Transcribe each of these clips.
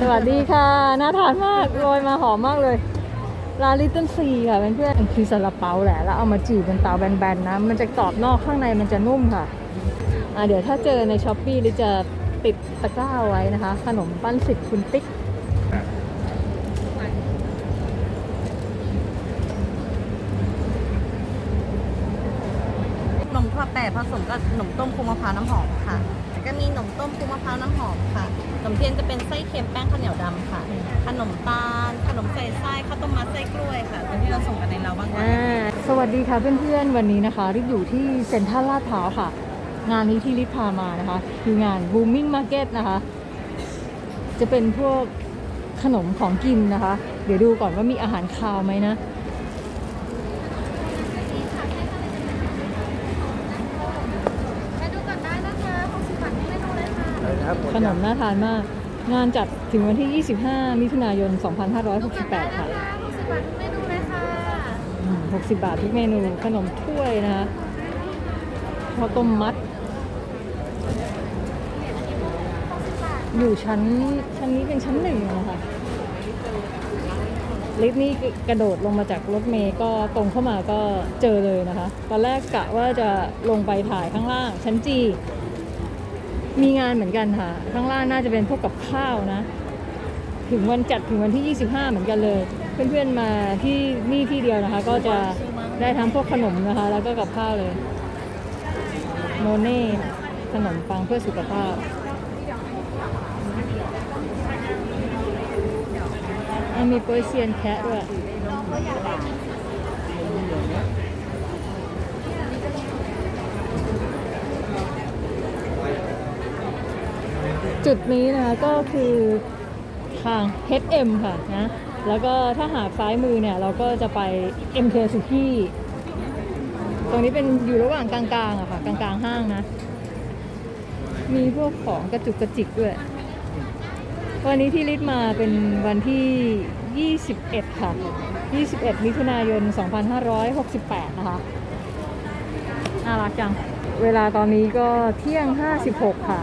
สวัสดีค่ะน่าทานมากโรยมาหอมมากเลยร้านลิตเติ้ลซีค่ะเพื่อนๆคือซาลาเปาแหละแล้วเอามาจีบเป็นเตาแบนๆนะมันจะกรอบนอกข้างในมันจะนุ่มค่ะอะเดี๋ยวถ้าเจอในช้อปปี้ลิจะติดตะกร้าไว้นะคะ ขนมปั้นสิบคุณติ๊กนมถั่วแปะผสมกับขนมต้มคูมะพร้าวน้ำหอมค่ะแล้วก็มีขนมต้มคูมะพร้าวน้ำหอมค่ะ นมเทียนจะเป็นไส้เค็มแป้งข้าวเหนียวดำค่ะ ขนมตาล ขนมใส่ไส้ข้าวต้มมัดไส้กล้วยค่ะเป็นที่เราส่งกันในเราบ้างคะอ่าสวัสดีค่ะเพื่อนๆ วันนี้นะคะริบอยู่ที่เซ็นทรัลลาดพร้าวค่ะ งานนี้ที่ริบพามานะคะคืองาน Booming Market นะคะ จะเป็นพวกขนมของกินนะคะ เดี๋ยวดูก่อนว่ามีอาหารคาวไหมนะ มาดูก่อนได้นะคะ60บาทที่เมนูเลยค่ะ ขนมน่าทานมาก งานจัดถึงวันที่ 25 มิถุนายน 2568 ค่ะ60บาททุกเมนูเลยค่ะอืม60 บาททุกเมนูขนมถ้วยนะคะข้าวต้มมัด อยู่ชั้น ชั้นนี้เป็นชั้นหนึ่งนะคะลิฟต์นี่กระโดดลงมาจากรถเมย์ก็ตรงเข้ามาก็เจอเลยนะคะ ตอนแรกกะว่าจะลงไปถ่ายข้างล่างชั้นจี มีงานเหมือนกันค่ะ ข้างล่างน่าจะเป็นพวกกับข้าวนะ ถึงวันจัดถึงวันที่ 25 เหมือนกันเลย เพื่อนๆมาที่นี่ที่เดียวนะคะ ก็จะได้ทั้งพวกขนมนะคะ แล้วก็กับข้าวเลยโมเน่ค่ขนมปังเพื่อสุขภาพมีโปรยเซียนแคะด้วย จุดนี้นะคะก็คือทาง HM ค่ะนะแล้วก็ถ้าหากซ้ายมือเนี่ย เราก็จะไป MK s u k i ตรงนี้เป็นอยู่ระหว่างกลางๆอะค่ะ กลางๆห้างนะ มีพวกของกระจุกกระจิกด้วย วันนี้ที่ลิศมาเป็นวันที่ 21 ค่ะ 21 มิถุนายน 2568 นะคะ น่ารักจัง เวลาตอนนี้ก็เที่ยง 56 ค่ะ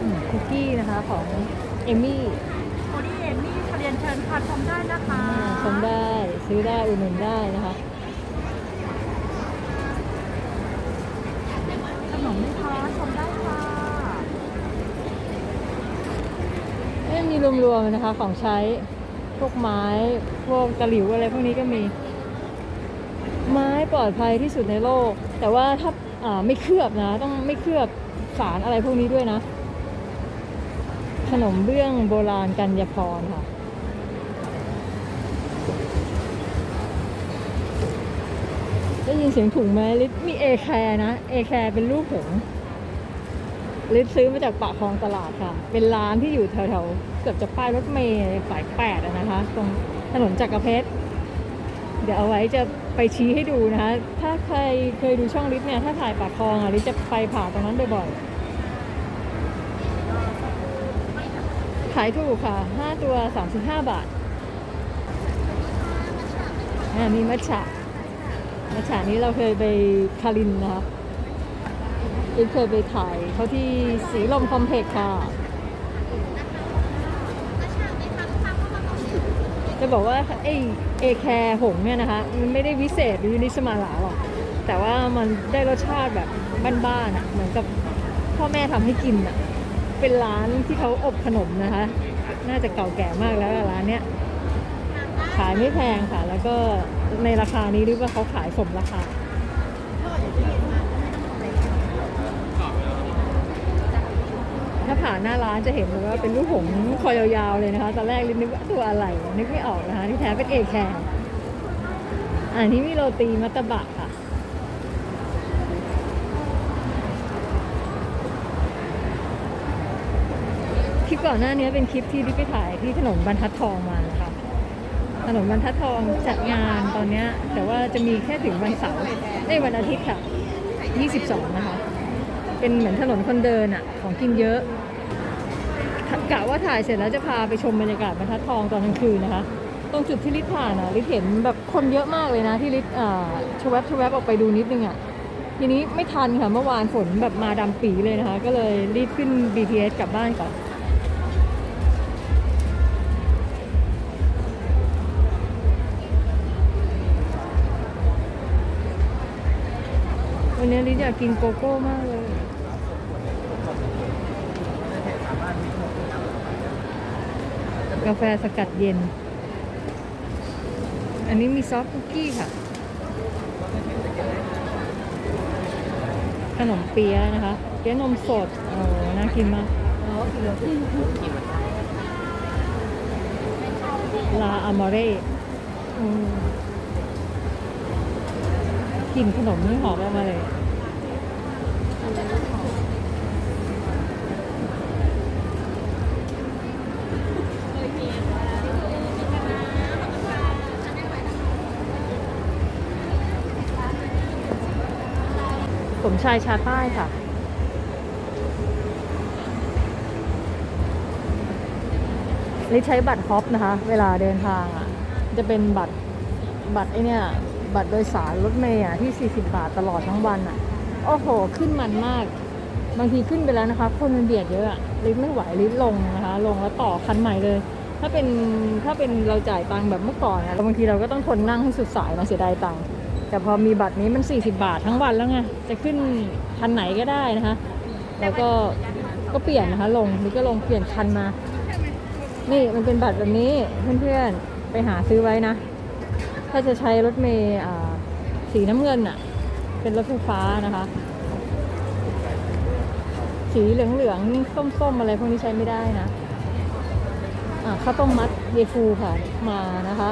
อืมคุ กกี้นะคะของเอมี่โอดีเอมี่เรียนเชิญค่ะชมได้นะคะชมได้ซื้อได้อุดหนุนได้นะคะขนมไหมคะชมได้ค่ะไม่มีรวมๆนะคะของใช้พวกไม้พวกตะหลิวอะไรพวกนี้ก็มี ไม้ปลอดภัยที่สุดในโลก แต่ว่าถ้าอ่าไม่เคลือบนะ ต้องไม่เคลือบสารอะไรพวกนี้ด้วยนะ ขนมเบื้องโบราณกัญญาพรค่ะ ได้ยินเสียงถุงไหมลิศมีเอแคร์นะ เอแคร์เป็นรูปผงลิศซื้อมาจากปากคลองตลาดค่ะ เป็นร้านที่อยู่แถวๆ เกือบจะป้ายรถเมย์สายแปดนะคะ ตรงถนนจักรเพชร เดี๋ยวเอาไว้จะไปชี้ให้ดูนะคะ ถ้าใครเคยดูช่องลิศเนี่ย ถ้าถ่ายปากคลองอะลิศจะไปผ่านตรงนั้นบ่อยๆ ขายถูกค่ะ 5 ตัว 35 บาทอ่ามีมัทฉะมัทฉะนี้เราเคยไปคารินนะคะลิศเคยไปถ่ายเขาที่สีลมคอมเพล็กค่ะ จะบอกว่าไอเอแคร์หงเนี่ยนะคะ มันไม่ได้วิเศษหรือนิสมาลาหรอก แต่ว่ามันได้รสชาติแบบบ้านๆอะเหมือนกับพ่อแม่ทำให้กินอะ เป็นร้านที่เขาอบขนมนะคะ น่าจะเก่าแก่มากแล้วร้านเนี้ย ขายไม่แพงค่ะ แล้วก็ในราคานี้หรือว่าเขาขายสมราคาถ้าผ่านหน้าร้านจะเห็นเลยว่าเป็นลูกหงคอยาวๆเลยนะคะ ตอนแรกลินนึกว่าตัวอะไร นึกไม่ออกนะคะที่แท้เป็นเอแคร์อันนี้มีโรตีมัตตบะค่ะ คลิปก่อนหน้านี้เป็นคลิปที่ลิไปถ่ายที่ถนนบรรทัดทองมานะคะถนนบรรทัดทองจัดงานตอนนี้แต่ว่าจะมีแค่ถึงวันเสาร์ในวันอาทิตย์ค่ะ 22 นะคะ เป็นเหมือนถนนคนเดินอะของกินเยอะกะว่าถ่ายเสร็จแล้วจะพาไปชมบรรยากาศบรรทัดทองตอนกลางคืนนะคะ ตรงจุดที่ลิศผ่านอะลิศเห็นแบบคนเยอะมากเลยนะที่ลิศอ่าชวบชวบออกไปดูนิดนึงอะทีนี้ไม่ทันค่ะเมื่อวานฝนแบบมาดำปีเลยนะคะ ก็เลยรีบขึ้น BTS กลับบ้านก่อน วันนี้ลิซอยากกินโกโก้มากเลยกาแฟสกัดเย็น อันนี้มีซอฟคุกกี้ค่ะ ขนมเปี๊ยะนะคะ เปี๊ยะนมสด โอ้น่ากินมากลาอามอเร่กลิ่นขนมนี่หอมออกมาเลย สมชายชาใต้ค่ะลิใช้บัตรฮอปนะคะ เวลาเดินทางอะ จะเป็นบัตรบัตรไอเนี่ย บัตรโดยสารรถเมย์อะที่ 40 บาทตลอดทั้งวันอะ โอ้โห ขึ้นมันมาก บางทีขึ้นไปแล้วนะคะ คนมันเบียดเยอะอะลิฟต์ไม่ไหวลิฟต์ลงนะคะ ลงแล้วต่อคันใหม่เลย ถ้าเป็นถ้าเป็นเราจ่ายตังค์แบบเมื่อก่อนอะบางทีเราก็ต้องทนนั่งให้สุดสายมาเสียดายตังค์แต่พอมีบัตรนี้มัน 40 บาททั้งวันแล้วไงจะขึ้นคันไหนก็ได้นะคะ แล้วก็ก็เปลี่ยนนะคะ ลงนี่ก็ลงเปลี่ยนคันมา นี่มันเป็นบัตรแบบนี้เพื่อนๆไปหาซื้อไว้นะ ถ้าจะใช้รถเมย์สีน้ำเงินอะ เป็นรถไฟฟ้านะคะ สีเหลืองๆส้มๆอะไรพวกนี้ใช้ไม่ได้นะอ่าข้าวต้มมัดเยฟูค่ะมานะคะ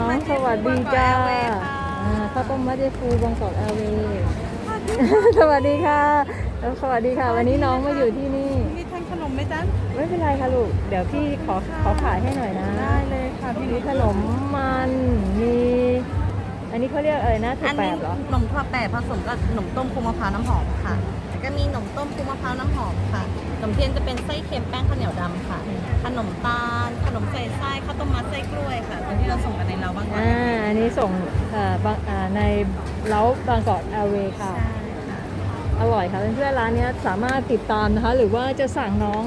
น้องสวัสดีจ้าอ่าข้าวต้มมัดเยฟูบางกอกแอร์เวย์สวัสดีค่ะแล้วสวัสดีค่ะ วันนี้น้องมาอยู่ที่นี่มีทานขนมไหมจ๊ะไม่เป็นไรค่ะลูก เดี๋ยวพี่ขอขอขายให้หน่อยนะ ได้เลยค่ะพี่มีขนมมันมี อันนี้เขาเรียกอะไรนะถั่อัวนแปนี้บเหรอขนมถั่วแปบผสมกับขนมต้มคูมะพร้าวน้ำหอมค่ะแล้วก็มีขนมต้มคูมะพร้าวน้ำหอมค่ะขนมเทียนจะเป็นไส้เค็มแป้งข้าวเหนียวดำค่ะขนมตาล ขนมใส่ไส้ข้าวต้มมัดไส้กล้วยค่ะเป็นที่เราส่งกันในเราบ้างก่อนอ่าอันนี้ส่งเอ่อบางอ่าในเล้าบางกอกแอร์เวย์ค่ะ ใช่ค่ะ อร่อยค่ะเพื่อนๆร้านเนี้ยสามารถติดตามนะคะ หรือว่าจะสั่งน้อง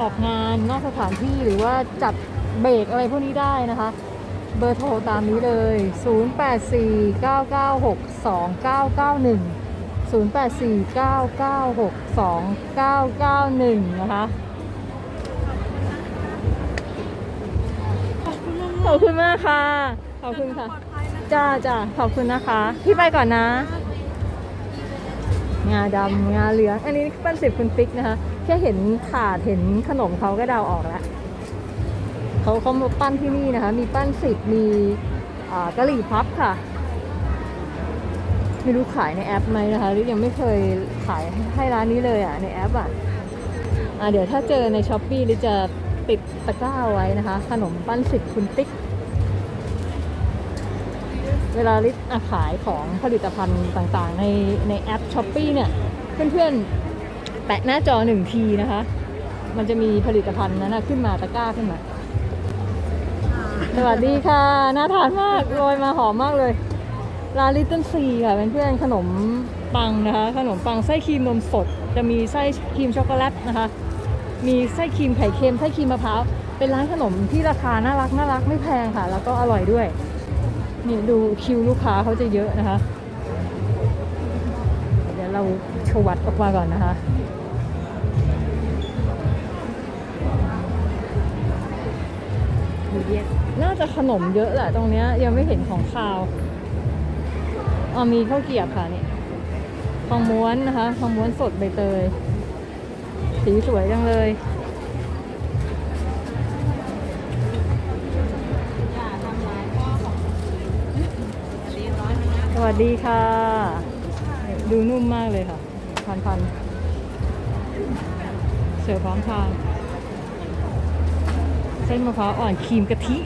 ออกงานนอกสถานที่หรือว่าจัดเบรกอะไรพวกนี้ได้นะคะ เบอร์โทรตามนี้เลย 0849962991 0849962991 นะคะ ขอบคุณมากค่ะ ขอบคุณค่ะ จ้าจ้าขอบคุณนะคะ พี่ไปก่อนนะ งาดำงาเหลือง อันนี้ปั้นสิบคุณปิ๊กนะคะ แค่เห็นถาดเห็นขนมเขาก็เดาออกแล้ว เขาเขามาปั้นที่นี่นะคะ มีปั้นสิบมีกะหรี่พับค่ะ ไม่รู้ขายในแอปไหมนะคะ หรือยังไม่เคยขายให้ร้านนี้เลยอะในแอปอะอะเดี๋ยวถ้าเจอในช้อปปี้หรือจะติดตะกร้าไว้นะคะ ขนมปั้นสิบคุณติ๊ก เวลาลิศขายของผลิตภัณฑ์ต่างๆ ในในแอปช้อปปีเนี่ย เพื่อนๆแตะหน้าจอหนึ่งทีนะคะ มันจะมีผลิตภัณฑ์นั้นขึ้นมาตะกร้าขึ้นมา สวัสดีค่ะ น่าทานมากโรยมาหอมมากเลยร้านลิตเติ้ลซีค่ะเป็นเพื่อนขนมปังนะคะ ขนมปังไส้ครีมนมสด จะมีไส้ครีมช็อกโกแลตนะคะ มีไส้ครีมไข่เค็มไส้ครีมมะพร้าวเป็นร้านขนมที่ราคาน่ารักน่ารักไม่แพงค่ะ แล้วก็อร่อยด้วยนี่ดูคิวลูกค้าเขาจะเยอะนะคะ เดี๋ยวเราชวัดออกมาก่อนนะคะน่ น่าจะขนมเยอะแหละตรงเนี้ยยังไม่เห็นของคาวอ๋อมีข้าวเกรียบค่ะนี่ทองม้วนนะคะทองม้วนสดใบเตย สีสวยจังเลยสวัสดีค่ะ ดูนุ่มมากเลยค่ะพันพันเสิร์ฟพร้อมทานเส้นมะพร้าวอ่อนครีมกะทิ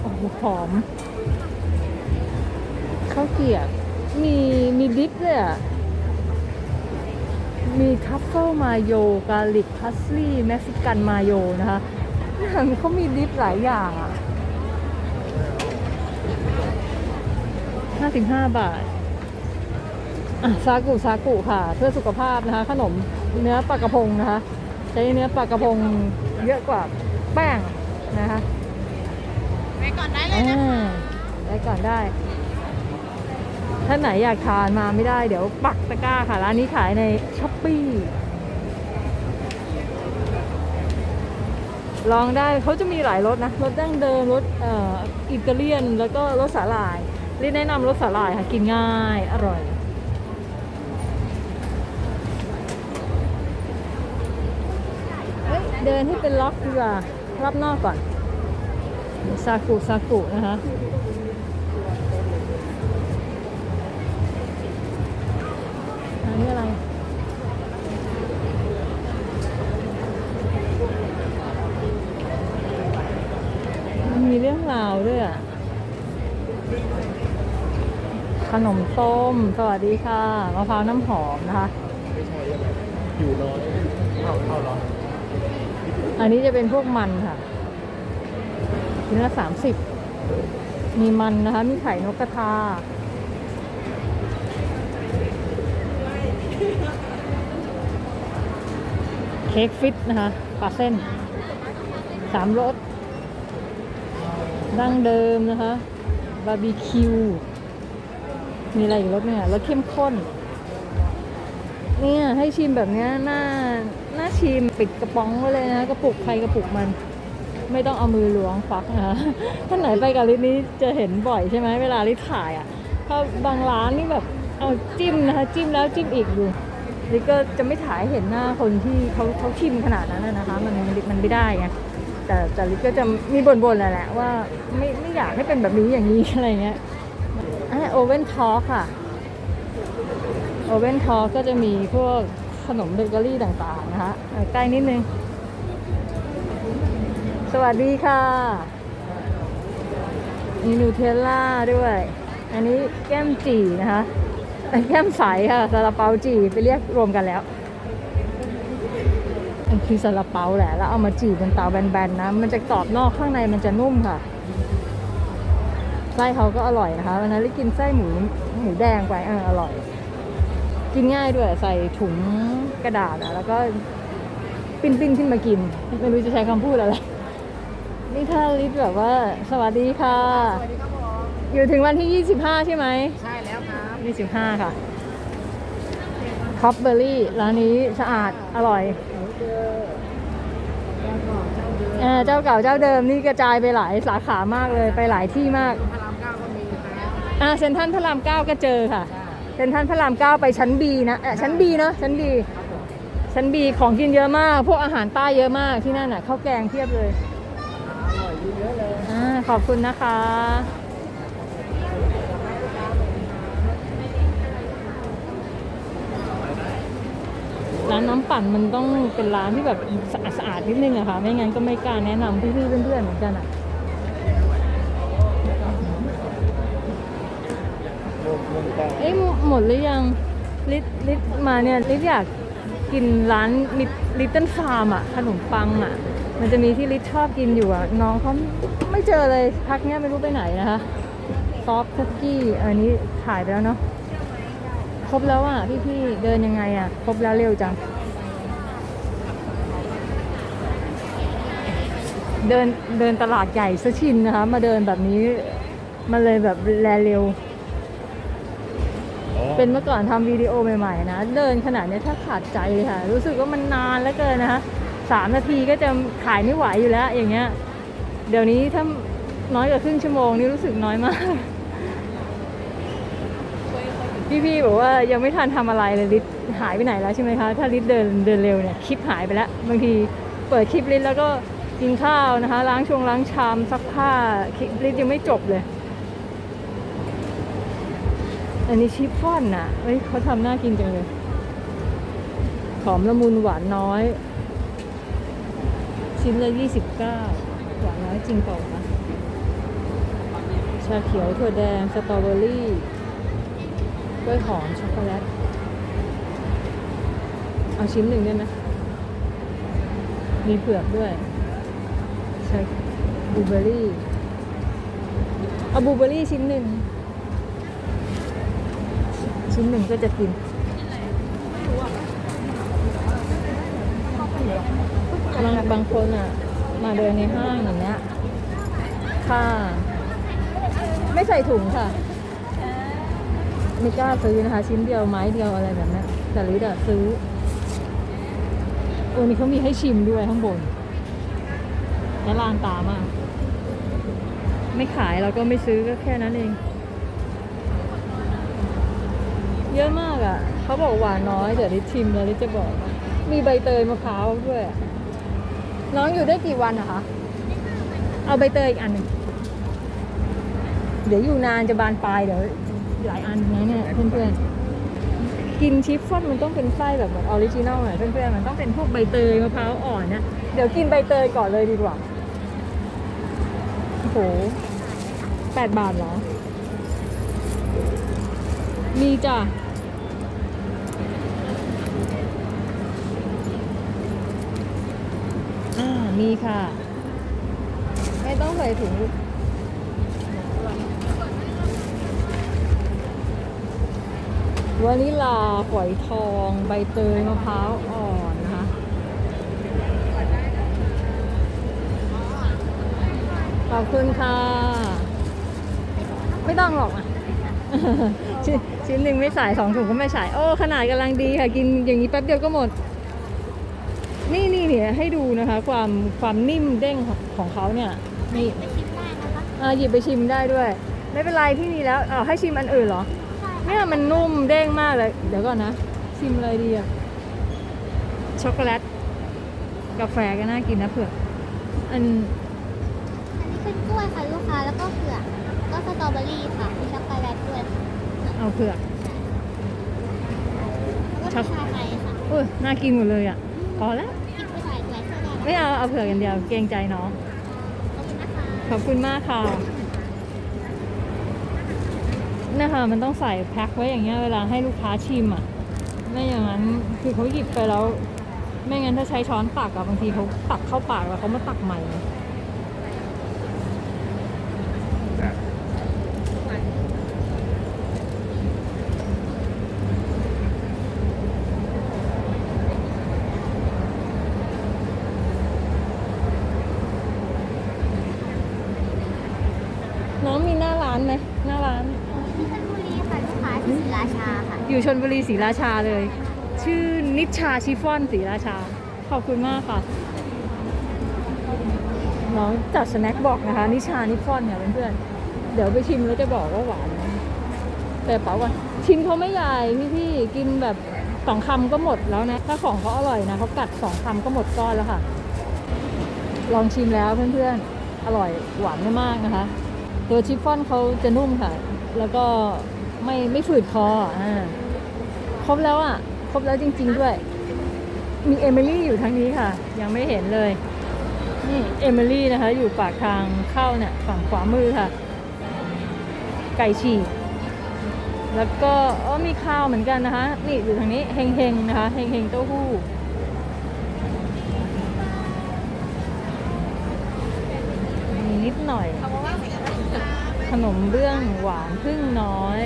โอ้โหหอมข้าวเกรียบมีมีดิฟเลยอะ มีทัฟเฟิลมาโยกาลิกพัสลี่เม็กซิกันมาโยนะคะเนี่ยเขามีดิฟหลายอย่างอะ55บาท อะซากุซากุค่ะ เพื่อสุขภาพนะคะ ขนมเนื้อปลากระพงนะคะ ใช้เนื้อปลากระพงเยอะกว่าแป้งนะคะ ก่อนได้เลยนะอ่าได้ก่อนได้ ถ้าไหนอยากทานมาไม่ได้เดี๋ยวปักตะกร้าค่ะ ร้านนี้ขายในช้อปปี้ลองได้เขาจะมีหลายรสนะ รสดั้งเดิมรสเอ่ออิตาเลียนแล้วก็รสสาหร่ายรีแนะนำรสสาหร่ายค่ะ กินง่าย อร่อย เฮ้ย เดินให้เป็นล็อกดีกว่า รอบนอกก่อน ซากุซากุนะคะอันนี้อะไรมันมีเรื่องราวด้วยอะ ขนมต้ม สวัสดีค่ะ มะพร้าวน้ำหอมนะคะ ไม่ใช่ใช่ไหมอยู่น้อยเข้าเข้าร้อน อันนี้จะเป็นพวกมันค่ะ ชิ้นละสามสิบมีมันนะคะ มีไข่นกกระทา เค้กฟิตนะคะปลาเส้นสามรสดั้งเดิมนะคะบาร์บีคิว มีอะไรอีกรสเนี่ยรสเข้มข้น เนี่ย ให้ชิมแบบนี้น่าน่าชิมปิดกระป๋องไว้เลยนะ กระปุกใครกระปุกมัน ไม่ต้องเอามือล้วงฟักนะคะท่านไหนไปกับลิศนี้จะเห็นบ่อยใช่ไหมเวลาลิศถ่ายอะถ้าบางร้านนี่แบบเอาจิ้มนะคะจิ้มแล้วจิ้มอีกดูลิศก็จะไม่ถ่ายเห็นหน้าคนที่เขาเขาชิมขนาดนั้นนะคะ มันมันมันไม่ได้ไงแต่แต่ลิศก็จะมีบ่นๆแหละแหละว่าไม่ไม่อยากให้เป็นแบบนี้อย่างนี้อะไรเงี้ยโอเว่นทอค่ะโอเว่นทอก็จะมีพวกขนมเบเกอรี่ต่างๆนะคะใกล้นิดนึง สวัสดีค่ะ มีนูเทลล่าด้วย อันนี้แก้มจีนะคะแก้มใสค่ะซาลาเปาจีไปเรียกรวมกันแล้วมันคือซาลาเปาแหละ แล้วเอามาจีบนเตาแบนๆนะ มันจะกรอบนอกข้างในมันจะนุ่มค่ะ ไส้เขาก็อร่อยนะคะวันนั้นได้กินไส้หมูหมูแดงไปเอออร่อย กินง่ายด้วยใส่ถุงกระดาษแล้วก็ปิ้นๆขึ้นมากิน ไม่รู้จะใช้คำพูดอะไร นี่ถ้าลิศแบบว่า สวัสดีค่ะ สวัสดีครับผมอยู่ถึงวันที่ 25 ใช่ไหมใช่แล้วครับ25 ค่ะท็อปเบอร์รี่ร้านนี้สะอาดอร่อยเออเจ้าเก่าเจ้าเดิมนี่กระจายไปหลายสาขามากเลยไปหลายที่มากพระรามเก้าก็มีครับอ่าเซ็นทรัลพระรามเก้าก็เจอค่ะเซ็นทรัลพระรามเก้าไปชั้นบีนะเออชั้นบีเนอะชั้นบีชั้นบีของกินเยอะมาก พวกอาหารใต้เยอะมากที่นั่นอะข้าวแกงเพียบเลย อ่าขอบคุณนะคะ ร้านน้ำปั่นมันต้องเป็นร้านที่แบบสะอาดสะอาดนิดนึงอะค่ะ ไม่งั้นก็ไม่กล้าแนะนำพี่ๆเพื่อนๆเหมือนกันอะเอ้ยหมดหรือยังลิศลิศมาเนี่ยลิศอยากกินร้านลิตเติ้ลฟาร์มอะขนมปังอะ มันจะมีที่ลิศชอบกินอยู่อะน้องเขาไม่เจอเลยพักเนี้ยไม่รู้ไปไหนนะคะซอฟคุกกี้อันนี้ถ่ายไปแล้วเนาะครบแล้วอะพี่ๆเดินยังไงอะครบแล้วเร็วจัง เดินเดินตลาดใหญ่ซะชินนะคะ มาเดินแบบนี้มันเลยแบบแลเร็วอ๋อเป็นเมื่อก่อนทำวิดีโอใหม่ๆนะ เดินขนาดเนี้ยถ้าขาดใจค่ะ รู้สึกว่ามันนานแล้วเกินนะคะ สามนาทีก็จะถ่ายไม่ไหวอยู่แล้ว อย่างเงี้ย เดี๋ยวนี้ถ้าน้อยกว่าครึ่งชั่วโมงนี่รู้สึกน้อยมาก พี่ๆบอกว่ายังไม่ทันทำอะไรเลยลิศหายไปไหนแล้วใช่ไหมคะ ถ้าลิศเดินเดินเร็วเนี่ยคลิปหายไปแล้ว บางทีเปิดคลิปลิศแล้วก็กินข้าวนะคะ ล้างชงล้างชามซักผ้าคลิปลิศยังไม่จบเลย อันนี้ชิฟฟ่อนน่ะเอ้ยเขาทำน่ากินจังเลยหอมละมุนหวานน้อย ชิ้นละยี่สิบเก้าหวานน้อยจริงเปล่าวะชาเขียวถั่วแดง สตรอเบอรี่กล้วยหอมช็อกโกแลต เอาชิ้นหนึ่งได้ไหมมีเผือกด้วยใช่บลูเบอรี่ เอาบลูเบอรี่ชิ้นหนึ่ง ชิ้นหนึ่งก็จะกิน บางบางคนอะ มาเดินในห้างอย่างเนี้ยค่ะ ไม่ใส่ถุงค่ะ ไม่กล้าซื้อนะคะ ชิ้นเดียวไม้เดียวอะไรแบบนี้แต่ลิดอะซื้อเออนี่เขามีให้ชิมด้วยข้างบน และลานตามาก ไม่ขายเราก็ไม่ซื้อก็แค่นั้นเอง เยอะมากอะ่ะ เขาบอกหวานน้อย เดี๋ยวลิชิมแล้วลิจะบอก มีใบเตยมะพร้าวด้วยอะ น้องอยู่ได้กี่วันอะคะ เอาใบเตยอีกอันหนึ่งเดี๋ยวอยู่นานจะบานปลายเดี๋ยวหลายอันนะเนี่ยเพื่อนๆ กินชิฟฟ่อนมันต้องเป็นไส้แบบเหมือนออริจินัลหน่อยเพื่อนๆ มันต้องเป็นพวกใบเตยมะพร้าวอ่อนนะ เดี๋ยวกินใบเตยก่อนเลยดีกว่า โอ้โหแปดบาทเหรอ มีจ้ะ อ่า มีค่ะ ไม่ต้องใส่ถุงวานิลาฝอยทอง ใบเตยมะพร้าวอ่อนนะคะขอบคุณค่ะ ไม่ต้องหรอกอะชิ้นชิ้นหนึ่งไม่ใส่สองถุงก็ไม่ใส่โอ้ ขนาดกำลังดีค่ะ กินอย่างนี้แป๊บเดียวก็หมด นี่นี่เนี่ยให้ดูนะคะ ความความนิ่มเด้งของของเขาเนี่ยนี่ไปชิมได้นะคะอ่าหยิบไปชิมได้ด้วย ไม่เป็นไรที่นี่แล้วเออให้ชิมอันอื่นเหรอใช่เนี่ยมันนุ่มเด้งมากเลย เดี๋ยวก่อนนะ ชิมอะไรดีอะช็อกโกแลตกาแฟก็น่ากินนะเผื่อกอันอันนี้เป็นกล้วยค่ะลูกค้าแล้วก็เผือกก็สตรอเบอรี่ค่ะมีช็อกโกแลตด้วยค่ะเอาเผือกแล้วก็มีชาไทยค่ะอุ้ยน่ากินหมดเลยอะ พอแล้ว คิดไปใส่ด้วยก็ได้ไม่เอาเอาเผื่อกอย่างเดียวเกรงใจน้อง ขอบคุณนะคะขอบคุณมากค่ะนะคะมันต้องใส่แพ็คไว้อย่างเงี้ยเวลาให้ลูกค้าชิมอะ ไม่อย่างนั้นคือเขาหยิบไปแล้ว ไม่งั้นถ้าใช้ช้อนตักอะบางทีเขาตักเข้าปากแล้วเขามาตักใหม่น้องมีหน้าร้าน ไหมหน้าร้าน ที่ชลบุรีค่ะลูกค้าที่ศรีราชาค่ะ อยู่ชนบุรีศรีราชาเลย ชื่อนิชชาชิฟฟ่อนศรีราชา ขอบคุณมากค่ะ น้องจัดสแน็คบอกนะคะ นิชานิฟฟ่อนเนี่ยเพื่อนๆเดี๋ยวไปชิมแล้วจะบอกว่าหวานไหมแต่เป๋าก่อนชิ้นเขาไม่ใหญ่พี่พี่ๆกินแบบสองคำก็หมดแล้วนะ ถ้าของเขาอร่อยนะเขากัดสองคำก็หมดก้อนแล้วค่ะ ลองชิมแล้วเพื่อนๆ อร่อยหวานไม่มากนะคะ ตัวชิฟฟ่อนเขาจะนุ่มค่ะ แล้วก็ไม่ไม่ฝืดคออ่าครบแล้วอะ ครบแล้วจริง ๆ ด้วย มีเอมิลี่อยู่ทางนี้ค่ะ ยังไม่เห็นเลย นี่เอมิลี่นะคะ อยู่ปากทางเข้าเนี่ยฝั่งขวามือค่ะ ไก่ฉีกแล้วก็อ๋อมีข้าวเหมือนกันนะคะ นี่อยู่ทางนี้เฮงเฮงๆนะคะเฮงเฮงๆเต้าหู้มีนิดหน่อย ขนมเบื้องหวานพึ่งน้อย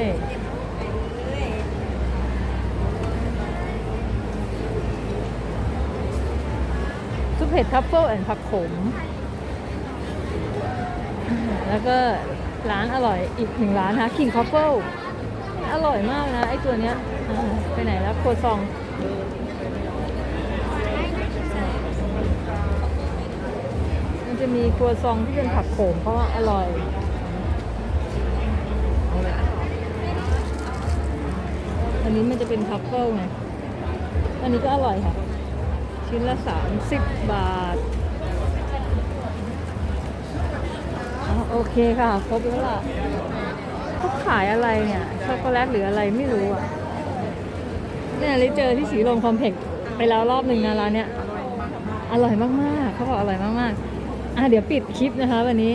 ซุปเห็ดทัฟเฟิลแอนด์ผักขม แล้วก็ร้านอร่อยอีกหนึ่งร้านนะคิงคัฟเฟิลอร่อยมากนะ ไอตัวเนี้ยไปไหนแล้วโคซองมันจะมีครัวซองที่เป็นผักโขมเพราะว่าอร่อย นนี้มันจะเป็นทัฟเฟิลไง อันนี้ก็อร่อยค่ะ ชิ้นละ 30 บาทอ๋อโอเคค่ะ ครบแล้วล่ะเขาขายอะไรเนี่ย ช็อกโกแลตหรืออะไรไม่รู้อะเนี่ยเลิเจอที่สีลมคอมเพล็กซ์ไปแล้วรอบหนึ่งนะร้านเนี้ย อร่อยมากๆเขาบอกอร่อยมากๆ อะเดี๋ยวปิดคลิปนะคะ วันนี้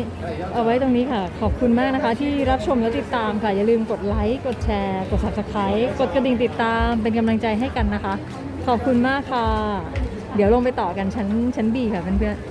เอาไว้ตรงนี้ค่ะ ขอบคุณมากนะคะ ที่รับชมและติดตามค่ะ อย่าลืมกดไลค์ กดแชร์ กด subscribe กดกระดิ่งติดตามเป็นกำลังใจให้กันนะคะ ขอบคุณมากค่ะ เดี๋ยวลงไปต่อกันชั้นชั้นบีค่ะเพื่อนๆ